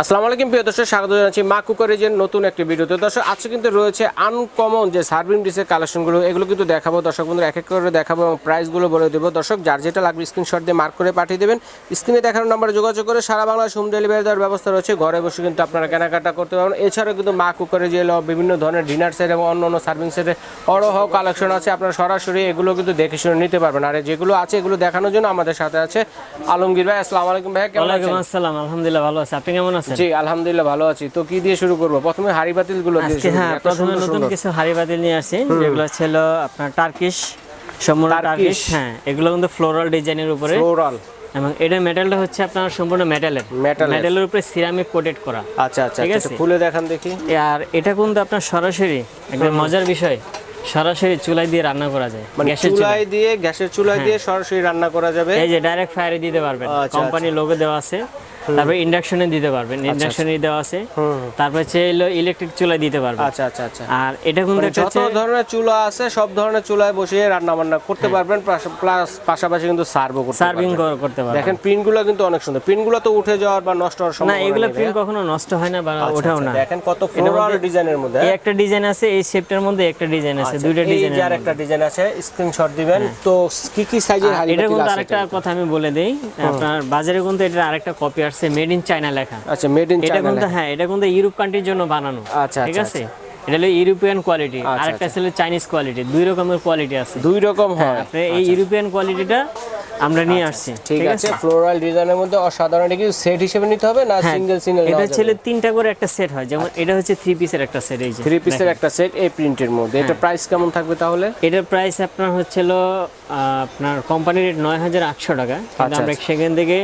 আসসালামু আলাইকুম, প্রিয় দর্শক, স্বাগত জানাচ্ছি মা কুকারেজের নতুন একটি ভিডিওতে। দর্শক, আজকে কিন্তু রয়েছে আনকমন যে সার্ভিং ডিসের কালেকশনগুলো এগুলো কিন্তু দেখাবো। দর্শক বন্ধুরা, এক এক করে দেখাবো এবং প্রাইসগুলো বলে দেবো। দর্শক, যার যেটা লাগবে স্ক্রিনশট দিয়ে মার্ক করে পাঠিয়ে দেবেন। স্ক্রিনে দেখানোর নাম্বারে যোগাযোগ করে সারা বাংলাদেশ হোম ডেলিভারি দেওয়ার ব্যবস্থা রয়েছে। ঘরে বসে কিন্তু আপনারা কেনাকাটা করতে পারবেন। এছাড়াও কিন্তু মা কুকারে যে বিভিন্ন ধরনের ডিনার সেট এবং অন্য অন্য সার্ভিং সেটের অরহ কালেকশন আছে। আপনারা সরাসরি এগুলো কিন্তু দেখে শুনে নিতে পারবেন। আর যেগুলো আছে, এগুলো দেখানোর জন্য আমাদের সাথে আছে আলমগীর ভাই। আসসালামু আলাইকুম ভাই, কেমন আছেন? আসসালাম, আলহামদুলিল্লাহ ভালো আছি। আপনি কেমন আছেন? জি আলহামদুলিল্লাহ ভালো আছি। তো কি দিয়ে শুরু করব? প্রথমে হাড়ি বাতিলগুলো দিয়ে শুরু হ্যাঁ প্রথমে নতুন কিছু হাড়ি বাতিল নিয়ে আসছি যেগুলো ছিল আপনার টার্কিশ সম্পূর্ণ টার্কিশ। হ্যাঁ এগুলো কিন্তু ফ্লোরাল ডিজাইনের উপরে। ফ্লোরাল। এবং এটা মেটালটা হচ্ছে আপনার সম্পূর্ণ মেটালের। মেটালের। উপরে সিরামিক কোটেড করা। আচ্ছা আচ্ছা ঠিক আচ্ছা, আছে। খুলে দেখান দেখি। আর এটা কিন্তু আপনার সরাসরি একটা মজার বিষয় সরাসরি চুলায় দিয়ে রান্না করা যায় মানে গ্যাসের চুলায়। দিয়ে গ্যাসের চুলায় দিয়ে সরাসরি রান্না করা যাবে? এই যে ডাইরেক্ট ফায়ারে দিতে পারবেন। আচ্ছা, কোম্পানি লোগো দেওয়া আছে। তারপরে ইন্ডাকশনে দিতে পারবেন। ইন্ডাকশনে দেওয়া আছে। তারপরে হচ্ছে ইলেকট্রিক চুলায় দিতে পারবেন। আচ্ছা আচ্ছা আচ্ছা। আর এটা কিন্তু মানে যত ধরনের চুলা আছে সব ধরনের চুলায় বসিয়ে রান্না বান্না করতে পারবেন প্লাস পাশাপাশি কিন্তু সার্ভও করতে সার্ভিং করতে পারবেন। দেখেন প্রিন্ট কিন্তু অনেক সুন্দর। প্রিন্টগুলো তো উঠে যাওয়ার বা নষ্ট হওয়ার সম্ভাবনা না এগুলো নেই, প্রিন্ট কখনো নষ্ট হয় না বা আচ্ছা, ওঠেও আচ্ছা, না। দেখেন কত ফ্লোরাল ডিজাইনের মধ্যে এই একটা ডিজাইন আছে এই শেপটার মধ্যে একটা ডিজাইন আছে দুইটা আচ্ছা, ডিজাইন যে আর একটা ডিজাইন আছে স্ক্রিনশট দিবেন। তো কি কি সাইজের হাড়ি এটা কিন্তু আরেকটা কথা আমি বলে দেই আপনার বাজারে কিন্তু এটা আরেকটা কপি আসছে মেড ইন চায়না লেখা। আচ্ছা মেড ইন এটা চায়না কিন্তু হ্যাঁ এটা কিন্তু ইউরোপ কান্ট্রির জন্য বানানো। আচ্ছা, ঠিক আচ্ছা, আছে এটা হলো ইউরোপিয়ান কোয়ালিটি আচ্ছা, আরেকটা ছিল চাইনিজ কোয়ালিটি দুই রকমের কোয়ালিটি আছে। দুই রকম হয় আপনি এই ইউরোপিয়ান কোয়ালিটিটা আমরা নিয়ে আসছি। আচ্ছা, ঠিক আছে ফ্লোরাল ডিজাইনের মধ্যে অসাধারণ এটা কি সেট হিসেবে নিতে হবে না হ্যাঁ, সিঙ্গেল সিঙ্গেল এটা ছেলে তিনটা করে একটা সেট হয় যেমন এটা হচ্ছে থ্রি পিসের একটা সেট এই যে থ্রি পিসের একটা সেট এই প্রিন্টের মধ্যে। এটা হ্যাঁ। প্রাইস কেমন থাকবে তাহলে? এটার প্রাইস আপনার হচ্ছিল আহ, আপনার কোম্পানি রেট নয় হাজার আটশো টাকা। আচ্ছা, আমরা সেখান থেকে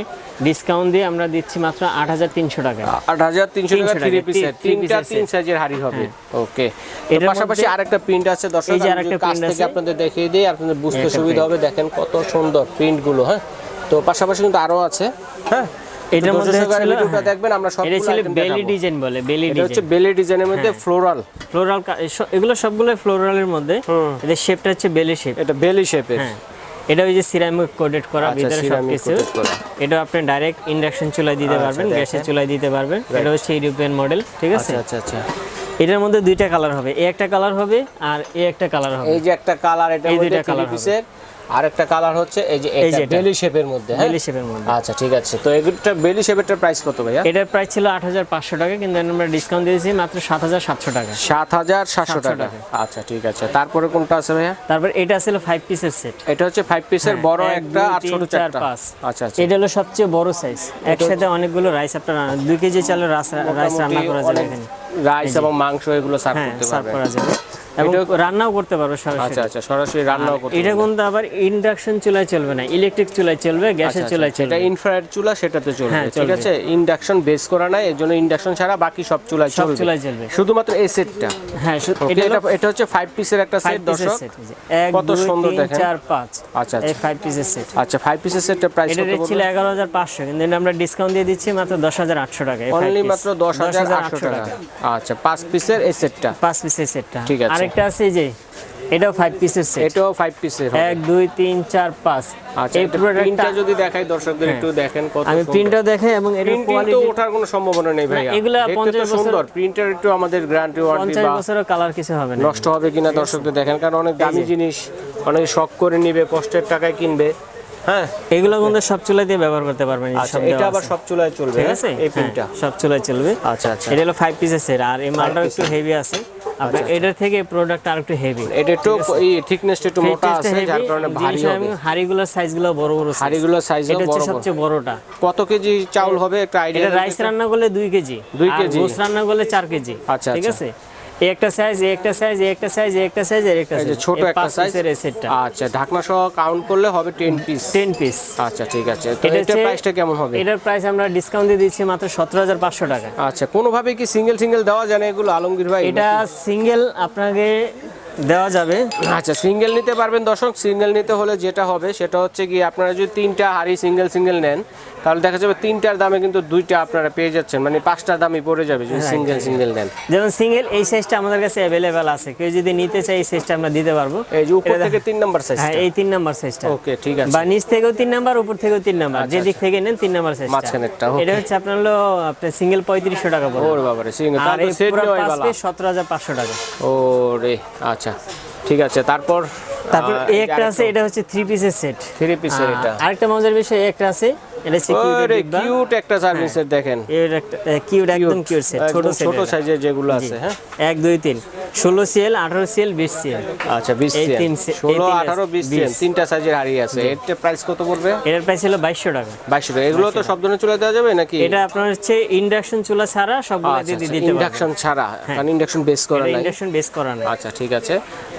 ডিসকাউন্ট দিয়ে আমরা দিচ্ছি মাত্র আট হাজার তিনশো টাকা। আট হাজার তিনশো টাকা থ্রি পিস তিনটা তিন সাইজের হাড়ি হবে। ওকে এর পাশাপাশি আরেকটা প্রিন্ট আছে দর্শক এই আরেকটা প্রিন্ট আছে। আপনাদের দেখিয়ে দিই আপনাদের বুঝতে সুবিধা হবে দেখেন কত সুন্দর প্রিন্টগুলো হ্যাঁ। তো পাশাপাশি কিন্তু আরও আছে হ্যাঁ। এটার মধ্যে ভিডিওটা হ্যাঁ। দেখবেন আমরা সব এটা ছিল বেলি ডিজাইন বলে বেলি এটা হচ্ছে বেলি ডিজাইনের মধ্যে হ্যাঁ। ফ্লোরাল ফ্লোরাল এগুলো সবগুলো ফ্লোরালের মধ্যে। এদের শেপটা হচ্ছে বেলি শেপ এটা বেলি শেপের হ্যাঁ। এটা ওই যে সিরামিক কোটেড করা আচ্ছা, ভিতরে সবকিছু। এটা আপনি ডাইরেক্ট ইন্ডাকশন চুলায় দিতে আচ্ছা, পারবেন। গ্যাসের চুলায় দিতে পারবেন। এটা হচ্ছে ইউরোপিয়ান মডেল ঠিক আছে? আচ্ছা আচ্ছা আচ্ছা। এটার মধ্যে দুইটা কালার হবে এই একটা কালার হবে আর এই একটা কালার হবে। এই যে একটা কালার এটা এই দুইটা colour পিসের আর একটা কালার হচ্ছে এই যে এটা বেলি শেপের মধ্যে হ্যাঁ? বেলি শেপের মধ্যে। আচ্ছা ঠিক আছে। তো বেলি শেপেরটার প্রাইস কত ভাইয়া? এটার প্রাইস ছিল আট হাজার পাঁচশো টাকা কিন্তু আমরা ডিসকাউন্ট দিয়েছি মাত্র সাত হাজার সাতশো টাকা। সাত হাজার সাতশো 700 টাকা। আচ্ছা ঠিক আছে। তারপরে কোনটা আছে ভাইয়া? তারপর এটা ছিল ফাইভ পিসের সেট এটা হচ্ছে ফাইভ পিসের বড় হ্যাঁ, একটা দুই, আর ছোট চার, চারটা। আচ্ছা আচ্ছা। এটা হলো সবচেয়ে বড় সাইজ একসাথে অনেকগুলো রাইস আপনার দুই কেজি চালের রাইস রাইস রান্না করা যাবে এখানে। রাইস এবং মাংস এগুলো সার্ভ হ্যাঁ করতে সার্ভ করা যাবে। এবং রান্নাও করতে পারব আচ্ছা সরাসরি। আচ্ছা আচ্ছা সরাসরি রান্নাও করতে এটা কিন্তু আবার ইন্ডাকশন চুলায় চলবে না ইলেকট্রিক চুলায় চলবে গ্যাসের চুলায় আচ্ছা, এটা ইনফ্রারেড চুলা সেটাতে চলবে। হ্যাঁ, ঠিক আছে? ইন্ডাকশন বেস করা নাই এর জন্য ইন্ডাকশন ছাড়া বাকি সব চুলায় চলবে। সব চুলায় চলবে। শুধুমাত্র এই সেটটা হ্যাঁ এটা এটা হচ্ছে ফাইভ পিসের একটা সেট দর্শক। সেট কত সুন্দর দেখেন। চার পাঁচ। আচ্ছা এই আচ্ছা ফাইভ পিসের সেট আচ্ছা ফাইভ পিসের সেটটা প্রাইস কত রেট ছিল এগারো হাজার পাঁচশো কিন্তু আমরা ডিসকাউন্ট দিয়ে দিচ্ছি মাত্র দশ হাজার আটশো টাকা এই five অনলি মাত্র দশ হাজার আটশো টাকা। আচ্ছা পাঁচ পিসের এই সেটটা? পাঁচ পিসের সেটটা। ঠিক আছে। আরেকটা আছে এই যে এটাও ফাইভ পিসের সেট এটাও ফাইভ পিসের এক দুই তিন চার পাঁচ। আচ্ছা এই প্রিন্টটা যদি দেখাই দর্শকদের একটু দেখেন কত আমি প্রিন্টটা দেখে এবং এর প্রিন্টিং তো কোয়ালিটি ওঠার কোনো সম্ভাবনা নেই ভাই এগুলা 50 বছর- সুন্দর। প্রিন্টার একটু আমাদের গ্যারান্টি ওয়ারেন্টি বা বছরের কালার কিছু হবে না। নষ্ট হবে কিনা দর্শকদের দেখেন কারণ অনেক দামি জিনিস অনেক শখ করে নিবে কষ্টের টাকায় কিনবে। হ্যাঁ। এগুলো কিন্তু সব চুলাই দিয়ে ব্যবহার করতে পারবেন আচ্ছা এটা আবার সব চুলায় চলবে ঠিক হ্যাঁ? আছে? এই হ্যাঁ, প্রিন্টটা সব চুলাই চলবে। আচ্ছা আচ্ছা। এটা হলো ফাইভ পিসের সেট আর এই মালটা একটু হেভি আছে। আপনার এটার থেকে প্রোডাক্ট আর একটু হেভি এটা একটু এই থিকনেসটা একটু মোটা আছে যার কারণে ভারী হবে। হাড়িগুলোর সাইজগুলো বড় বড়। হাড়িগুলোর সাইজও বড় বড়। সবচেয়ে বড়টা। কত কেজি চাউল হবে একটা আইডিয়া এটা রাইস রান্না করলে দুই কেজি। দুই আর কেজি। গোস রান্না করলে চার কেজি। আচ্ছা, ঠিক আচ্ছা। আছে? একটা সাইজ একটা সাইজ একটা সাইজ একটা সাইজ এই একটা সাইজ ছোট একটা সাইজ সেটটা আচ্ছা ঢাকনা সহ কাউন্ট করলে হবে 10 পিস 10 পিস আচ্ছা ঠিক আছে। তো এটা এটা প্রাইসটা কেমন হবে? এটার প্রাইস আমরা ডিসকাউন্ট দিয়ে দিচ্ছি মাত্র সতেরো হাজার পাঁচশো টাকা। আচ্ছা কোনোভাবে কি সিঙ্গেল সিঙ্গেল দেওয়া যায় না এগুলো আলমগীর ভাই? এটা সিঙ্গেল আপনাকে দেওয়া যাবে। আচ্ছা সিঙ্গেল নিতে পারবেন দর্শক সিঙ্গেল নিতে হলে যেটা হবে সেটা হচ্ছে কি আপনারা যদি তিনটা হাড়ি সিঙ্গেল সিঙ্গেল নেন তাহলে দেখা যাবে তিনটার দামে কিন্তু দুইটা আপনারা পেয়ে যাচ্ছেন মানে পাঁচটার দামই পড়ে যাবে যদি সিঙ্গেল সিঙ্গেল নেন। যেমন সিঙ্গেল এই সাইজটা আমাদের কাছে অ্যাভেলেবেল আছে। কেউ যদি নিতে চায় এই সাইজটা আমরা দিতে পারব। এই যে উপর থেকে তিন নাম্বার সাইজ হ্যাঁ এই তিন নাম্বার সাইজটা ওকে ঠিক আছে। বা নিচ থেকেও তিন নাম্বার উপর থেকেও তিন নাম্বার। যে দিক থেকে নেন তিন নাম্বার সাইজ মাঝখানেরটা. এটা হচ্ছে আপনার হলো আপনার সিঙ্গেল পঁয়ত্রিশশো টাকা পড়বে। ওর বাবারে সিঙ্গেল আর তাহলে সেট নেওয়াই ভালো পিস সতেরো হাজার পাঁচশো টাকা। ওরে আচ্ছা ঠিক আছে তারপর তারপর এই একটা আছে এটা হচ্ছে থ্রি পিসের সেট থ্রি পিসের এটা। আরেকটা মজার বিষয় এই একটা আছে কিউট একটা সার্ভিস সেট দেখেন। কিউট একদম কিউট সেট ছোট ছোট সাইজের যেগুলো আছে হ্যাঁ। এক দুই তিন। ষোলো সিএল আঠারো সিএল বিশ সিএল আচ্ছা বিশ এই তিন সিএম সে- এই ষোলো তিন আছে, আঠারো বিশ সিএম তিনটা সাইজের হাড়ি আছে। এর প্রাইস কত পড়বে? এটার প্রাইস হলো বাইশশো টাকা। বাইশশো টাকা। এগুলো তো সব ধরনের চলে দেওয়া যাবে নাকি? এটা আপনার হচ্ছে ইন্ডাকশন চুলা ছাড়া সবগুলো দিয়ে দিতে পারবেন ইন্ডাকশন ছাড়া? কারণ ইন্ডাকশন বেস করা নাই। ইন্ডাকশন বেস করা নাই। আচ্ছা ঠিক আছে।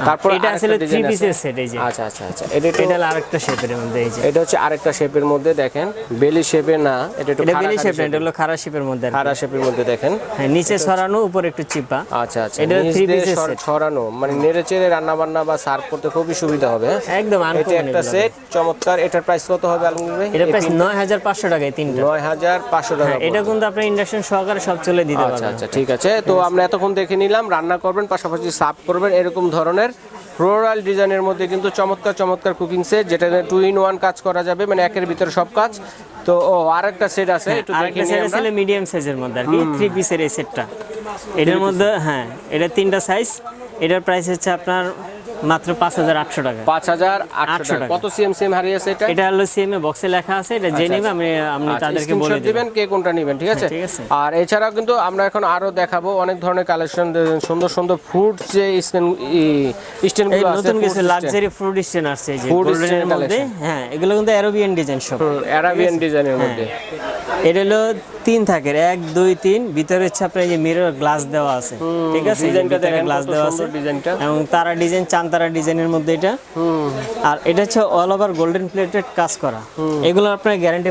তারপর এটা আসলে থ্রি পিসের সেট এই যে। আচ্ছা আচ্ছা আচ্ছা। এটা এটা আরেকটা শেপের মধ্যে এই যে। এটা হচ্ছে আরেকটা শেপের মধ্যে দেখেন। বেলি শেপে না এটা একটু বেলি শেপ না এটা হলো খারা শেপের মধ্যে খাড়া শেপের মধ্যে দেখেন। হ্যাঁ নিচে ছড়ানো উপর একটু চিপা। আচ্ছা আচ্ছা এটা। ছড়ানো মানে নেড়ে চেড়ে রান্না বান্না বা সার্ভ করতে খুবই সুবিধা হবে? একদম এটা একটা সেট চমৎকার। এটার প্রাইস কত হবে আলমগীর ভাই এটা প্রাইস নয় হাজার পাঁচশো টাকা এই তিনটা। নয় হাজার পাঁচশো টাকা হ্যাঁ, এটা কিন্তু আপনি ইন্ডাকশন সহকারে সব চলে দিতে আচ্ছা আচ্ছা ঠিক আছে। তো আমরা এতক্ষণ দেখে নিলাম রান্না করবেন পাশাপাশি সার্ভ করবেন এরকম ধরনের ফ্লোরাল ডিজাইনের মধ্যে কিন্তু চমৎকার চমৎকার কুকিং সেট যেটা টু ইন ওয়ান কাজ করা যাবে মানে একের ভিতরে সব কাজ। তো ও আরেকটা সেট আছে একটু দেখে নিই আমরা। মিডিয়াম সাইজের মধ্যে আর কি থ্রি পিসের এই সেটটা এটার মধ্যে হ্যাঁ এটা তিনটা সাইজ এটার প্রাইস হচ্ছে আপনার মাত্র পাঁচ হাজার আটশো টাকা। পাঁচ হাজার আটশো আটশো টাকা। টাকা। কত সিএম সিএম হারিয়েছে এটা? এটা হলো সিএমএ বক্সে লেখা আছে এটা যে নিবে আমি আমি আচ্ছা, তাদেরকে বলে দিবেন কে কোনটা নেবেন ঠিক আছে? আর এছাড়াও কিন্তু আমরা এখন আরও দেখাবো অনেক ধরনের কালেকশন সুন্দর সুন্দর ফ্রুট যে স্টেনগুলো আছে নতুন কিছু লাক্সারি ফুড স্টেন আসছে এই যে গোল্ডেনের মধ্যে। হ্যাঁ এগুলো কিন্তু অ্যারোবিয়ান ডিজাইন সব অ্যারাবিয়ান ডিজাইনের হ্যাঁ মধ্যে। এটা হলো তিন থাকের এক দুই তিন। ভিতরে হচ্ছে যে মিরর গ্লাস দেওয়া আছে। ঠিক আছে? ডিজাইনটা দেখেন গ্লাস দেওয়া আছে। ডিজাইনটা এবং তারা ডিজাইন চান তারা ডিজাইনের মধ্যে এটা। আর এটা হচ্ছে অল ওভার গোল্ডেন প্লেটেড কাজ করা। এগুলো আপনার গ্যারান্টি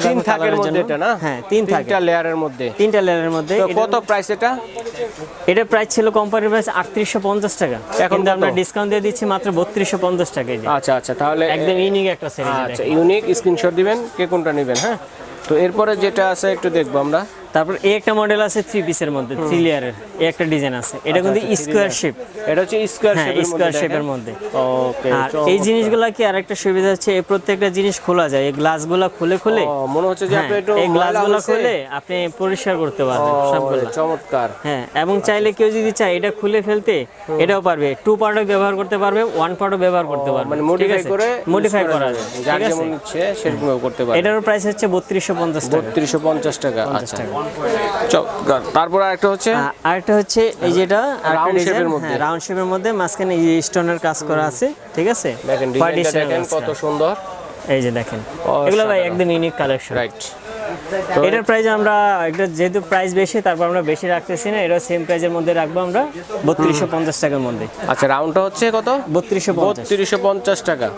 মধ্যে এটা না? হ্যাঁ তিন থাকে তিনটা লেয়ারের মধ্যে। তিনটা লেয়ারের মধ্যে। কত প্রাইস এটা? এটা প্রাইস ছিল কোম্পানির প্রাইস আটত্রিশশো পঞ্চাশ টাকা। এখন? আমরা ডিসকাউন্ট দিয়ে দিচ্ছি মাত্র বত্রিশশো পঞ্চাশ টাকা আচ্ছা আচ্ছা তাহলে একদম ইউনিক একটা সিরিজ আচ্ছা ইউনিক স্ক্রিনশট দিবেন কে কোনটা নেবেন হ্যাঁ? তো এরপরে যেটা আছে একটু দেখব আমরা। তারপর এই একটা মডেল আছে থ্রি পিসের মধ্যে থ্রি লেয়ারের এই একটা ডিজাইন আছে। এটা কিন্তু স্কোয়ার শেপ এটা হচ্ছে স্কোয়ার শেপের স্কোয়ার শেপের মধ্যে। ওকে আর এই জিনিসগুলো কি আরেকটা সুবিধা হচ্ছে এই প্রত্যেকটা জিনিস খোলা যায় এই গ্লাসগুলো খুলে খুলে? মনে হচ্ছে যে হ্যাঁ, আপনি একটু এই গ্লাসগুলো খুলে আপনি পরিষ্কার করতে পারবেন সবগুলো চমৎকার। হ্যাঁ এবং চাইলে কেউ যদি চায় এটা খুলে ফেলতে এটাও পারবে। টু পার্টও ব্যবহার করতে পারবে ওয়ান পার্টও ব্যবহার করতে পারবে। মানে মডিফাই করে মডিফাই করা যায়। যার যেমন ইচ্ছে সেরকম করতে পারে এটারও প্রাইস হচ্ছে বত্রিশশো পঞ্চাশ টাকা। বত্রিশশো পঞ্চাশ টাকা আচ্ছা। চমৎকার। তারপর আরেকটা হচ্ছে? আরেকটা হচ্ছে এই যেটা shape এর মধ্যে। রাউন্ড শেপের মধ্যে মাঝখানে এই স্টোনের কাজ করা আছে ঠিক আছে? দেখেন ডিজাইনটা। কত সুন্দর। এই যে দেখেন এগুলো ভাই একদম ইউনিক কালেকশন রাইট এটার প্রাইস আমরা এটা যেহেতু প্রাইস বেশি তারপর আমরা বেশি রাখতেছি না এটা সেম প্রাইসের মধ্যে রাখব আমরা বত্রিশশো পঞ্চাশ টাকার মধ্যে। আচ্ছা রাউন্ডটা হচ্ছে কত? বত্রিশশো বত্রিশশো পঞ্চাশ টাকা।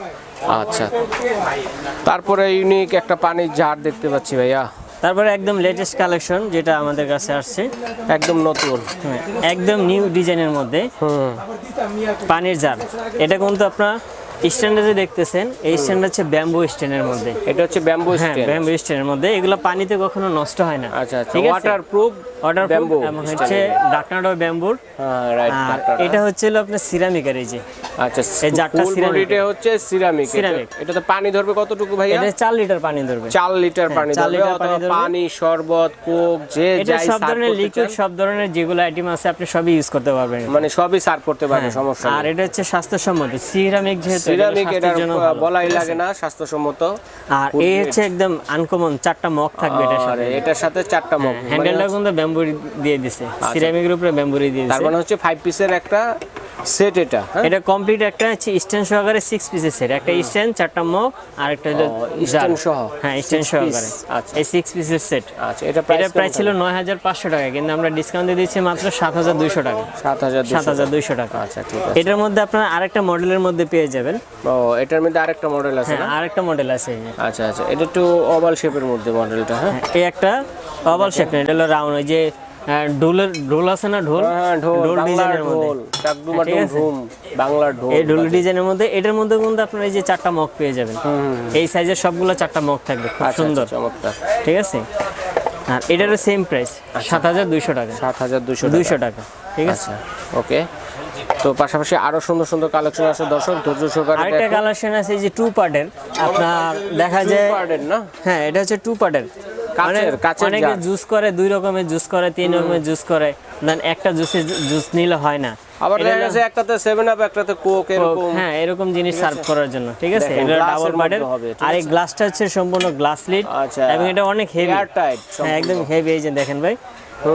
আচ্ছা। তারপরে ইউনিক একটা পানির জার দেখতে পাচ্ছি ভাইয়া। তারপরে একদম লেটেস্ট কালেকশন যেটা আমাদের কাছে আসছে একদম নতুন একদম নিউ ডিজাইনের মধ্যে। পানির জার এটা কিন্তু আপনার স্ট্যান্ডে যে দেখতেছেন এই স্ট্যান্ড হচ্ছে ব্যাম্বু স্ট্যান্ডের মধ্যে। এটা হচ্ছে ব্যাম্বু হ্যাঁ ব্যাম্বু স্ট্যান্ডের মধ্যে। এগুলো পানিতে কখনো নষ্ট হয় না। আচ্ছা আচ্ছা। ওয়াটার ব্যাম্বু এবং হচ্ছে ডাকনাটাও ব্যাম্বুর। হ্যাঁ রাইট এটা হচ্ছে হলো আপনার সিরামিকের এই যে। আচ্ছা এই জারটা হচ্ছে সিরামিক। এটাতে পানি ধরবে কতটুকু ভাইয়া? এটা চার লিটার পানি ধরবে। চার লিটার পানি ধরবে অথবা পানি শরবত কোক যে যাই সব ধরনের লিকুইড সব ধরনের যেগুলো আইটেম আছে আপনি সবই ইউজ করতে পারবেন মানে সবই সার্ভ করতে পারবে হ্যাঁ। সমস্যা আর এটা হচ্ছে স্বাস্থ্যসম্মত। সিরামিক যেহেতু সিরামিক। বলাই লাগে না স্বাস্থ্যসম্মত। আর এই হচ্ছে একদম আনকমন চারটা মগ থাকবে এটার সাথে। এটার সাথে চারটা মগ। হ্যান্ডেলটা কিন্তু ব্যাম্বুরি দিয়ে দিছে। সিরামিকের উপরে ব্যাম্বুরি দিয়ে তার দিছে। মানে হচ্ছে ফাইভ পিসের একটা সেট এটা। হ্যাঁ? এটা কমপ্লিট একটা হচ্ছে স্ট্যান্ড সহকারে সিক্স পিসের সেট একটা স্ট্যান্ড চারটা মগ আর একটা হলো stand সহ? হ্যাঁ স্ট্যান্ড সহকারে। আচ্ছা। এই সিক্স পিসের সেট আচ্ছা এটা এটা প্রাইস প্রাইস ছিল নয় হাজার পাঁচশো টাকা কিন্তু আমরা ডিসকাউন্ট দিয়ে দিচ্ছি মাত্র সাত হাজার দুইশো টাকা। সাত হাজার সাত হাজার দুইশো টাকা। আচ্ছা ঠিক আছে। এটার মধ্যে আপনারা আরেকটা মডেলের মধ্যে পেয়ে যাবেন। ও এটার মধ্যে আরেকটা মডেল আছে হ্যাঁ না? আরেকটা মডেল আছে। আচ্ছা আচ্ছা। এটা একটু ওভাল শেপের মধ্যে মডেলটা হ্যাঁ? এই একটা ওভাল শেপ এটা হলো রাউন্ড ওই যে হ্যাঁ ঢোলের ঢোল আছে না ঢোল? হ্যাঁ ঢোল ঢোল ডিজাইনের মধ্যে? ঢুম বাংলার ঢোল এই ঢোল ডিজাইনের মধ্যে এটার মধ্যে কিন্তু আপনার এই যে চারটা মগ পেয়ে যাবেন। এই সাইজের সবগুলো চারটা মগ থাকবে খুব আচ্ছা, সুন্দর। আচ্ছা, চমৎকার। ঠিক আছে? আর এটারও সেম প্রাইস সাত হাজার দুইশো টাকা। সাত হাজার দুশো দুইশো টাকা ঠিক আছে? আচ্ছা ওকে। তো পাশাপাশি আরও সুন্দর সুন্দর কালেকশন আছে দর্শক ধৈর্য সহকারে আরেকটা কালেকশন আছে এই যে টু পার্টের আপনার দেখা যায় না? হ্যাঁ এটা হচ্ছে টু পার্টের কাচের, কাচের অনেকে জুস করে দুই রকমের জুস করে তিন রকমের জুস করে দেন একটা জুসে জুস নিলে হয় না। আবার দেখা গেছে একটাতে সেভেন আপ একটাতে কোক এরকম। হ্যাঁ এরকম জিনিস সার্ভ করার জন্য ঠিক আছে? এটা ডাবল আর এই গ্লাসটা হচ্ছে সম্পূর্ণ গ্লাস লিড আচ্ছা। এবং এটা অনেক হেভি টাইট হ্যাঁ একদম হেভি এই যে দেখেন ভাই।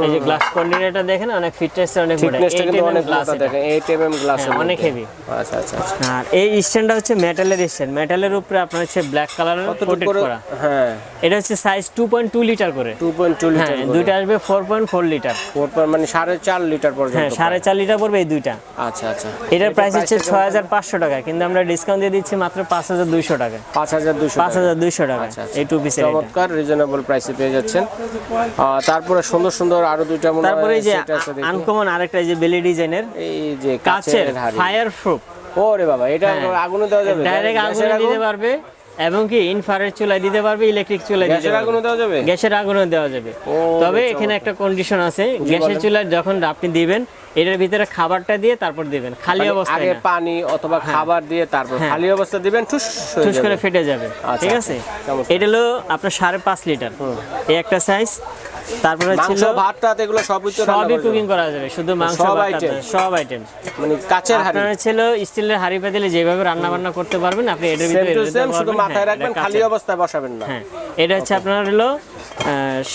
এই যে গ্লাস কন্টেনারটা দেখেন অনেক ফিটনেস অনেক বড় থিকনেসটা কিন্তু অনেক গ্লাস দেখেন 8 এমএম গ্লাস হ্যাঁ, অনেক হেভি আচ্ছা আচ্ছা আর এই স্ট্যান্ডটা হচ্ছে মেটালের স্ট্যান্ড। মেটালের উপরে আপনার হচ্ছে ব্ল্যাক কালারের কোটেড করা হ্যাঁ। এটা হচ্ছে size two point two liter করে। 2.2 হ্যাঁ দুইটা আসবে four point four liter four মানে সাড়ে চার লিটার পর্যন্ত হ্যাঁ সাড়ে চার লিটার পড়বে এই দুইটা। আচ্ছা আচ্ছা। এটার প্রাইস হচ্ছে ছয় হাজার পাঁচশো টাকা কিন্তু আমরা ডিসকাউন্ট দিয়ে দিচ্ছি মাত্র পাঁচ হাজার দুইশো টাকা। পাঁচ হাজার দুশো পাঁচ হাজার দুইশো টাকা আচ্ছা, আচ্ছা। এই টু পিসের চমৎকার রিজনেবল প্রাইসে পেয়ে যাচ্ছেন। তারপরে সুন্দর সুন্দর আরও দুইটা মনে হয় তারপরে এই যে। আনকমন আরেকটা যে বেলি ডিজাইনের এই যে কাচের ফায়ার প্রুফ ওরে বাবা এটা আগুনে দেওয়া যাবে ডাইরেক্ট আগুনে দিতে পারবে এবং কি ইনফ্রারেড চুলায় দিতে পারবে ইলেকট্রিক চুলায় দিতে গ্যাসের পারবে। দেওয়া যাবে? গ্যাসের আগুনে দেওয়া যাবে। তবে এখানে একটা কন্ডিশন আছে গ্যাসের চুলায় যখন আপনি দিবেন এটার ভিতরে খাবারটা দিয়ে তারপর দিবেন। খালি মানে অবস্থায় আগে পানি অথবা খাবার দিয়ে তারপর হ্যাঁ। খালি অবস্থা দিবেন ঠুস হয়ে টুস করে ফেটে যাবে। আচ্ছা, ঠিক আছে? এটা হলো আপনার সাড়ে পাঁচ লিটার। এই একটা সাইজ তারপরে ছিল ভাত টাত এগুলো সবই তো সবই করা যাবে। কুকিং করা যাবে শুধু মাংস সব? না, সব আইটেম মানে কাচের হাড়ি। আপনার ছিল স্টিলের হাড়ি পাতিলে যেভাবে রান্না বান্না করতে পারবেন আপনি এটার ভিতরে শুধু মাথায় হ্যাঁ, রাখবেন খালি অবস্থায় বসাবেন না। হ্যাঁ এটা হচ্ছে আপনার হলো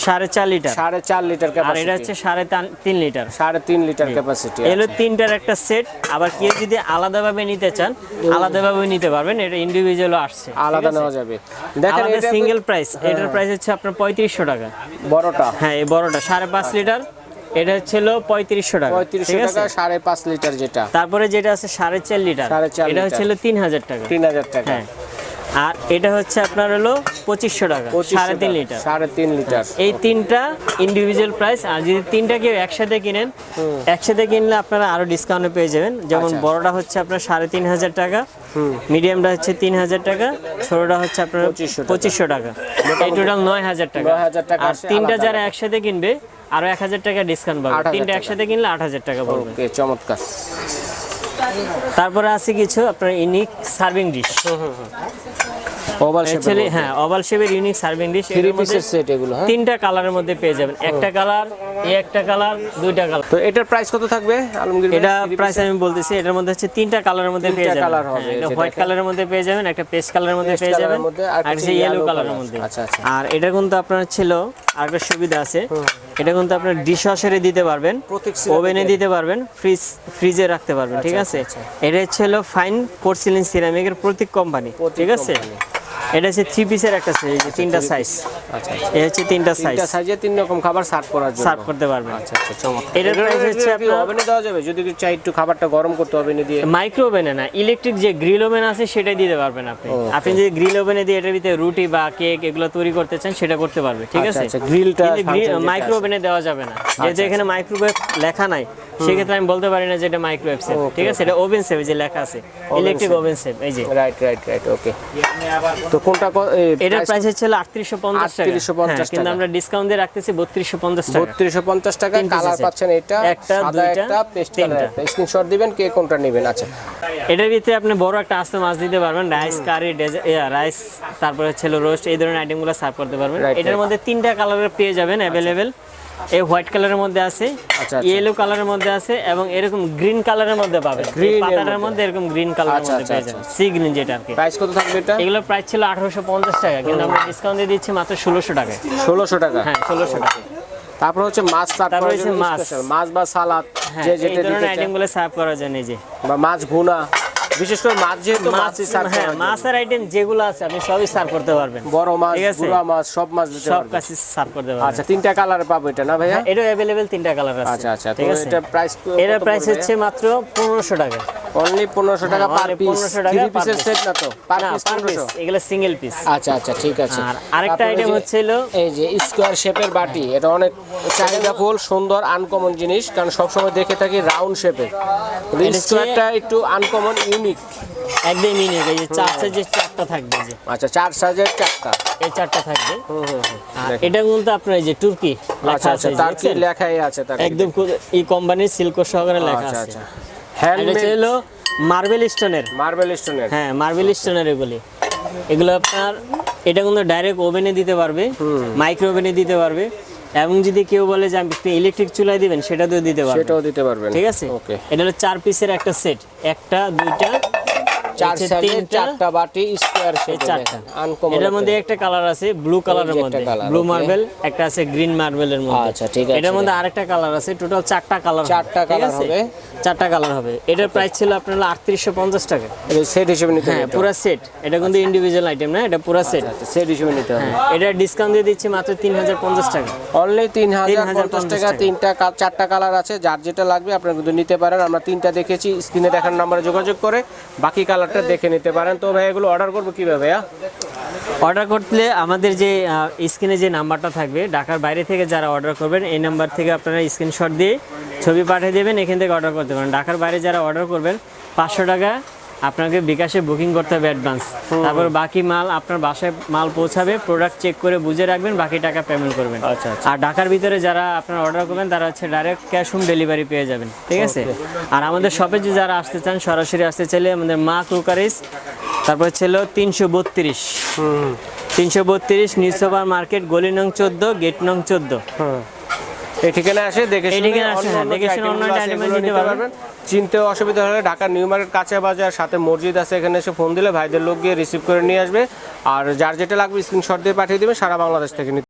সাড়ে চার লিটার। সাড়ে চার লিটার আর এটা হচ্ছে সাড়ে তিন লিটার। সাড়ে তিন লিটার ক্যাপাসিটি এগুলো তিনটার একটা সেট আবার কেউ যদি আলাদাভাবে নিতে চান আলাদাভাবে নিতে পারবেন এটা ইন্ডিভিজুয়ালও আসছে। আলাদা নেওয়া যাবে। দেখেন এটা সিঙ্গেল প্রাইস এটার প্রাইস হচ্ছে আপনার পঁয়ত্রিশশো টাকা। বড়টা। হ্যাঁ এই বড়টা সাড়ে পাঁচ লিটার এটা ছিল পঁয়ত্রিশশো টাকা। পঁয়ত্রিশশো টাকা সাড়ে পাঁচ লিটার যেটা। তারপরে যেটা আছে সাড়ে চার লিটার এটা। হচ্ছিল তিন হাজার টাকা। তিন হাজার টাকা। হ্যাঁ। আর এটা হচ্ছে আপনার হলো পঁচিশশো টাকা সাড়ে তিন লিটার। সাড়ে তিন লিটার। এই তিনটা ইন্ডিভিজুয়াল প্রাইস আর যদি তিনটা কেউ একসাথে কিনেন একসাথে কিনলে আপনারা আরও ডিসকাউন্টে পেয়ে যাবেন। যেমন আচ্ছা। বড়টা হচ্ছে আপনার সাড়ে তিন হাজার টাকা মিডিয়ামটা হচ্ছে তিন হাজার টাকা ছোটটা হচ্ছে আপনার পঁচিশশো টাকা। এই টোটাল নয় হাজার টাকা। আর তিনটা যারা একসাথে কিনবে আরও এক হাজার টাকা ডিসকাউন্ট পাবে। 8,000 তিনটা একসাথে কিনলে আট হাজার টাকা পড়বে। চমৎকার। তারপরে আছে কিছু আপনার unique serving dish oval actually হ্যাঁ ওভাল শেপের ইউনিক সার্ভিং ডিশ থ্রি পিসের সেট এগুলো হ্যাঁ? তিনটা কালারের মধ্যে পেয়ে যাবেন। একটা কালার এই একটা কালার দুইটা কালার তো এটার প্রাইস কত থাকবে আলমগীর এটা প্রাইস আমি বলতেছি এটার মধ্যে হচ্ছে তিনটা কালারের মধ্যে পেয়ে যাবেন। colour হবে, হ্যাঁ, এটা হোয়াইট কালারের মধ্যে পেয়ে যাবেন একটা পেস্ট কালারের মধ্যে পেয়ে যাবেন এর মধ্যে, আর ইয়েলো কালারের মধ্যে। আচ্ছা, আচ্ছা। আর এটা কিন্তু আপনার ছিল আরেকটা সুবিধা আছে এটা কিন্তু আপনার ডিশ ওয়াশারে দিতে পারবেন। ওভেনে দিতে পারবেন ফ্রিজ ফ্রিজে রাখতে পারবেন ঠিক আছে? এটা হচ্ছে হলো ফাইন পোর্সিলিন সিরামিকের প্রতীক কোম্পানি ঠিক আছে। এটা হচ্ছে থ্রি পিসের একটা এই যে তিনটা সাইজ আচ্ছা এই হচ্ছে তিনটা সাইজ তিনটা সাইজে তিন রকম খাবার সার্ভ করার জন্য। সার্ভ করতে পারবেন। আচ্ছা আচ্ছা চমৎকার। এটার price হচ্ছে আপনার- ওভেনে দেওয়া যাবে যদি চাই একটু খাবারটা গরম করতে ওভেনে দিয়ে। মাইক্রো ওভেনে না ইলেকট্রিক যে গ্রিল ওভেন আছে সেটাই দিতে পারবেন আপনি। আপনি যদি গ্রিল ওভেনে দিয়ে এটার ভিতরে রুটি বা কেক এগুলো তৈরি করতে চান সেটা করতে পারবে ঠিক আচ্ছা, আছে? আচ্ছা, গ্রিলটা function যেটা মাইক্রো ওভেনে দেওয়া যাবে না। যেহেতু এখানে মাইক্রোওয়েভ লেখা নাই সেক্ষেত্রে আমি বলতে পারি না যে এটা মাইক্রোওয়েভ সেভ ঠিক আছে? এটা ওভেন সেভ যে লেখা আছে। ইলেকট্রিক ওভেন সেভ এই যে। রাইট রাইট রাইট ওকে তো কোনটা এটার প্রাইস হচ্ছে হলো আটত্রিশশো পঞ্চাশ টাকা। 3850 হ্যাঁ, কিন্তু আমরা ডিসকাউন্ট দিয়ে রাখতেছি বত্রিশশো পঞ্চাশ টাকা। বত্রিশশো পঞ্চাশ টাকা কালার পাচ্ছেন এটা একটা, দুইটা, তিনটা। স্ক্রিনশট দিবেন কে কোনটা নেবেন আচ্ছা। এটার ভিতরে আপনি বড় একটা আস্ত মাছ দিতে পারবেন রাইস কারি রাইস তারপরে ছিল রোস্ট এই ধরনের আইটেমগুলো সার্ভ করতে পারবেন। এটার মধ্যে তিনটা কালারের পেয়ে যাবেন অ্যাভেলেবেল এই হোয়াইট কালারের মধ্যে আছে আচ্ছা। ইয়েলো কালারের মধ্যে আছে এবং এরকম গ্রিন কালারের মধ্যে এই এর পাতাটার মধ্যে। এরকম গ্রিন কালারের আচ্ছা, মধ্যে আচ্ছা, পেয়ে আচ্ছা। যাবেন। সি গ্রিন যেটা আর কি। প্রাইস কত থাকবে এটা? এগুলোর প্রাইস ছিল আঠারোশো পঞ্চাশ টাকা কিন্তু আমরা ডিসকাউন্ট দিয়ে দিচ্ছি মাত্র ষোলোশো টাকায় ষোলোশো টাকা? হ্যাঁ ষোলোশো টাকা। তারপর হচ্ছে মাছ সার্ভ করার হচ্ছে জন্য মাছ। মাছ বা সালাদ হ্যাঁ যে এই যেটা ধরনের দিতে চায়। আইটেমগুলো সার্ভ করার জন্য এই যে। বা মাছ ভুনা। বিশেষ করে মাছ যেহেতু মাছ হ্যাঁ মাছের আইটেম যেগুলো আছে আপনি সবই সার্ভ করতে পারবেন। বড় মাছ বড় গুড়া মাছ সব মাছ দিতে সব কাছে সার্ভ করতে পারবেন। আচ্ছা তিনটা কালার পাবো এটা না ভাইয়া? হ্যাঁ, এটা অ্যাভেলেবেল তিনটা কালার আছে। আচ্ছা আচ্ছা ঠিক আছে? এটা প্রাইস এটা প্রাইস হচ্ছে মাত্র পনেরোশো টাকা। অনলি পনেরোশো টাকা পার পিস 1500 পিসের সেট না তো? পার পিস পার পিস পনেরোশো? এগুলো সিঙ্গেল পিস আচ্ছা আচ্ছা ঠিক আছে। আর আরেকটা যে- হচ্ছিল এই যে স্কোয়ার শেপের বাটি এটা অনেক চাহিদাফুল সুন্দর আনকমন জিনিস কারণ সবসময় দেখে থাকি রাউন্ড শেপের স্কোয়ারটা একটু আনকমন ইউনিক একদম মিনিট এই যে চার যে চারটা থাকবে যে। আচ্ছা চার সাইজের চারটা। এই চারটা থাকবে। হুম হুম এটা কিন্তু আপনার এই যে তুর্কি লেখা আচ্ছা আছে আচ্ছা তার কি লেখাই আছে তার একদম এই কোম্পানির সিল্ক সহকারে লেখা আচ্ছা আছে। আচ্ছা। হ্যান্ডমেড ছিল মার্বেল স্টোনের মার্বেল স্টোনের হ্যাঁ মার্বেল স্টোনের এগুলি। এগুলো আপনার এটা কিন্তু ডাইরেক্ট ওভেনে দিতে পারবে মাইক্রো ওভেনে দিতে পারবে এবং যদি কেউ বলে যে আপনি ইলেকট্রিক চুলায় দিবেন সেটাতেও দিতে পারবে। সেটাও দিতে পারবেন। ঠিক আছে? ওকে এটা হলো চার পিসের একটা সেট একটা দুইটা চারটা বাটি স্কোয়ার এই শেপে চারটা। আনকমন এটার মধ্যে একটা কালার আছে ব্লু কালারের মধ্যে। ব্লু মার্বেল একটা আছে গ্রিন মার্বেলের মধ্যে। আচ্ছা, ঠিক আছে। এটার মধ্যে আরেকটা কালার আছে টোটাল চারটা কালার চারটা colour হবে। চারটা কালার হবে। এটার প্রাইস ছিল আপনার আটত্রিশশো পঞ্চাশ টাকা। সেট হিসেবে নিতে হ্যাঁ পুরো সেট এটা কিন্তু ইন্ডিভিজুয়াল আইটেম না এটা পুরো সেট সেট হিসেবে নিতে হবে। হ্যাঁ এটা ডিসকাউন্ট দিয়ে দিচ্ছি মাত্র তিন হাজার পঞ্চাশ টাকা। অনলি তিন হাজার পঞ্চাশ 3050 টাকা। তিনটা চারটা কালার আছে যার যেটা লাগবে আপনারা কিন্তু নিতে পারেন। আমরা তিনটা দেখেছি স্ক্রিনে দেখার নাম্বারে যোগাযোগ করে বাকি কালারটা দেখে নিতে পারেন। তো ভাই, এগুলো অর্ডার করব কীভাবে অর্ডার করলে আমাদের যে স্ক্রিনে যে নাম্বারটা থাকবে, ঢাকার বাইরে থেকে যারা অর্ডার করবেন, এই নাম্বার থেকে আপনারা স্ক্রিনশট দিয়ে ছবি পাঠিয়ে দেবেন, এখান থেকে অর্ডার করতে পারেন। ঢাকার বাইরে যারা অর্ডার করবেন, পাঁচশো টাকা আপনাকে বিকাশে বুকিং করতে হবে অ্যাডভান্স তারপর বাকি মাল আপনার বাসায় মাল পৌঁছাবে প্রোডাক্ট চেক করে বুঝে রাখবেন বাকি টাকা পেমেন্ট করবেন। আচ্ছা, আচ্ছা। আর ঢাকার ভিতরে যারা আপনার অর্ডার করবেন তারা হচ্ছে ডাইরেক্ট ক্যাশ হোম ডেলিভারি পেয়ে যাবেন ঠিক আছে? আর আমাদের শপে যে যারা আসতে চান সরাসরি আসতে চাইলে আমাদের মা ক্রুকারিস তারপর ছিল তিনশো বত্রিশ। তিনশো বত্রিশ নিউ সুপার মার্কেট গলি নং চোদ্দ গেট নং চোদ্দ। এই ঠিকানা আসে দেখে হ্যাঁ, নিতে। পারবেন চিনতে অসুবিধা হলে ঢাকার নিউ মার্কেট কাছে বাজার সাথে মসজিদ আছে এখানে এসে ফোন দিলে ভাইদের লোক গিয়ে রিসিভ করে নিয়ে আসবে আর যার যেটা লাগবে স্ক্রিনশট দিয়ে পাঠিয়ে দেবে সারা বাংলাদেশ থেকে নিতে